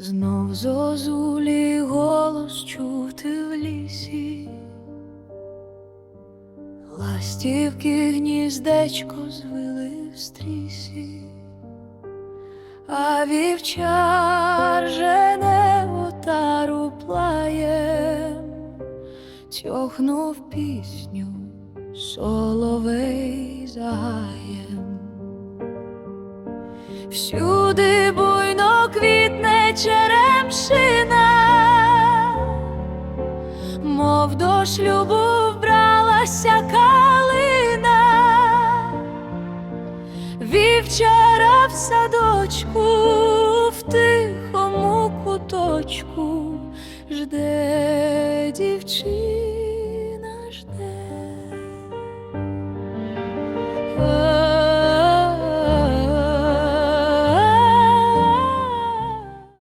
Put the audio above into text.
Знов зозулі голос чути в лісі, ластівки гніздечко звили в стрісі, а вівчар жене отару плаєм, тьохнув пісню соловей загаєм. Всюди черемшина, мов до шлюбу вбралася калина, вівчара в садочку, в тихому куточку жде дівчина жде.